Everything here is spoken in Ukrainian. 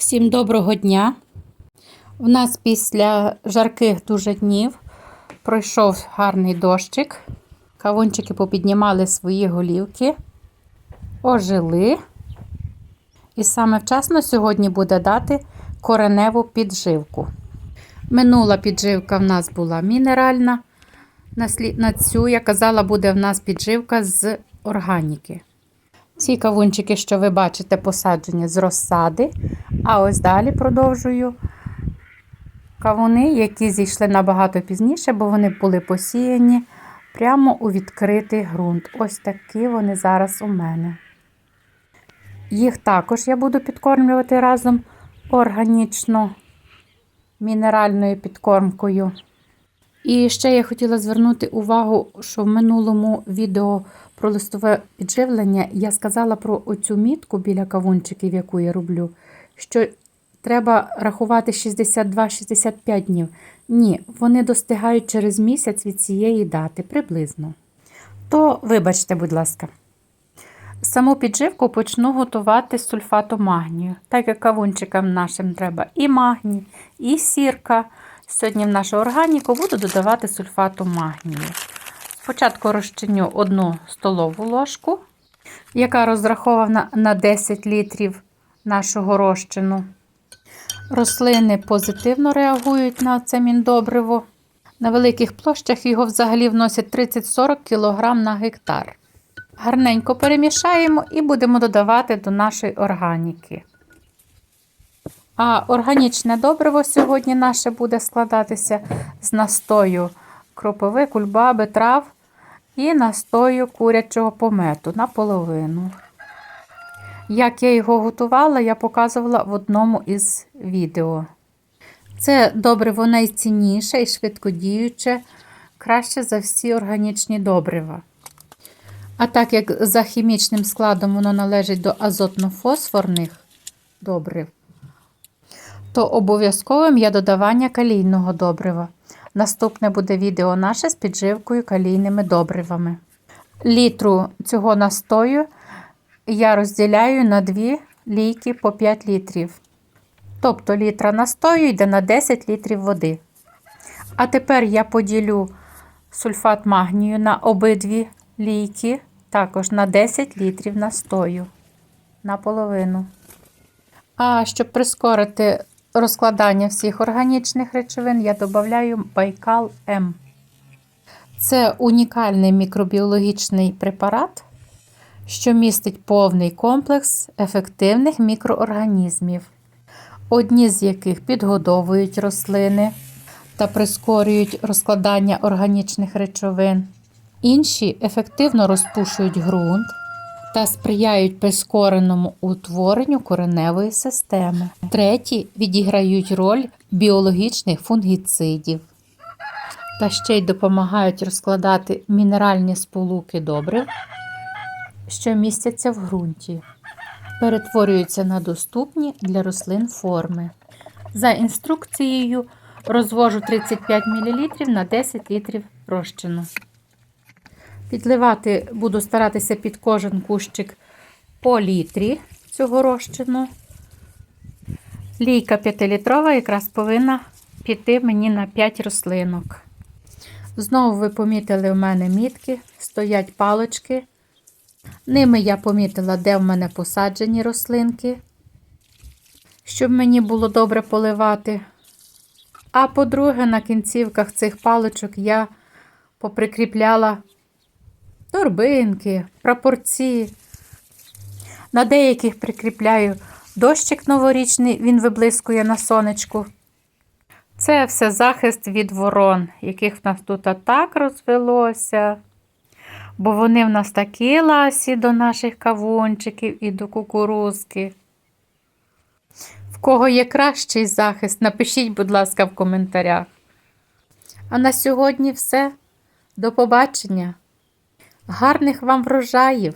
Всім доброго дня! У нас після жарких дуже днів пройшов гарний дощик. Кавунчики попіднімали свої голівки, ожили. І саме вчасно сьогодні буде дати кореневу підживку. Минула підживка в нас була мінеральна. На цю, я казала, буде в нас підживка з органіки. Ці кавунчики, що ви бачите, посаджені з розсади. А ось далі продовжую кавуни, які зійшли набагато пізніше, бо вони були посіяні прямо у відкритий ґрунт. Ось такі вони зараз у мене. Їх також я буду підкормлювати разом органічно мінеральною підкормкою. І ще я хотіла звернути увагу, що в минулому відео про листове підживлення я сказала про оцю мітку біля кавунчиків, яку я роблю, що треба рахувати 62-65 днів. Ні, вони достигають через місяць від цієї дати приблизно. То, вибачте, будь ласка. Саму підживку почну готувати з сульфату магнію, так як кавунчикам нашим треба і магній, і сірка. Сьогодні в нашу органіку буду додавати сульфату магнію. Спочатку розчиню 1 столову ложку, яка розрахована на 10 літрів нашого розчину. Рослини позитивно реагують на це міндобриво. На великих площах його взагалі вносять 30-40 кг на гектар. Гарненько перемішаємо і будемо додавати до нашої органіки. А органічне добриво сьогодні наше буде складатися з настою кропиви, кульбаби, трав і настою курячого помету наполовину. Як я його готувала, я показувала в одному із відео. Це добриво найцінніше і швидкодіюче, краще за всі органічні добрива. А так як за хімічним складом воно належить до азотно-фосфорних добрив, то обов'язковим є додавання калійного добрива. Наступне буде відео наше з підживкою калійними добривами. Літру цього настою я розділяю на 2 лійки по 5 літрів. Тобто літра настою йде на 10 літрів води. А тепер я поділю сульфат магнію на обидві лійки, також на 10 літрів настою наполовину. А щоб прискорити розкладання всіх органічних речовин, я додаю Байкал М. Це унікальний мікробіологічний препарат, що містить повний комплекс ефективних мікроорганізмів, одні з яких підгодовують рослини та прискорюють розкладання органічних речовин, інші ефективно розпушують ґрунт та сприяють прискореному утворенню кореневої системи. Треті відіграють роль біологічних фунгіцидів та ще й допомагають розкладати мінеральні сполуки добрив, що містяться в ґрунті, перетворюються на доступні для рослин форми. За інструкцією розвожу 35 мл на 10 літрів розчину. Підливати буду старатися під кожен кущик по літрі цього розчину. Лійка 5-літрова якраз повинна піти мені на 5 рослинок. Знову ви помітили в мене мітки, стоять палочки. Ними я помітила, де в мене посаджені рослинки, щоб мені було добре поливати. А по-друге, на кінцівках цих палочок я поприкріпляла торбинки, прапорці. На деяких прикріпляю дощик новорічний, він виблискує на сонечку. Це все захист від ворон, яких в нас тут так розвелося. Бо вони в нас такі ласі до наших кавунчиків і до кукурузки. В кого є кращий захист, напишіть, будь ласка, в коментарях. А на сьогодні все. До побачення! Гарних вам врожаїв!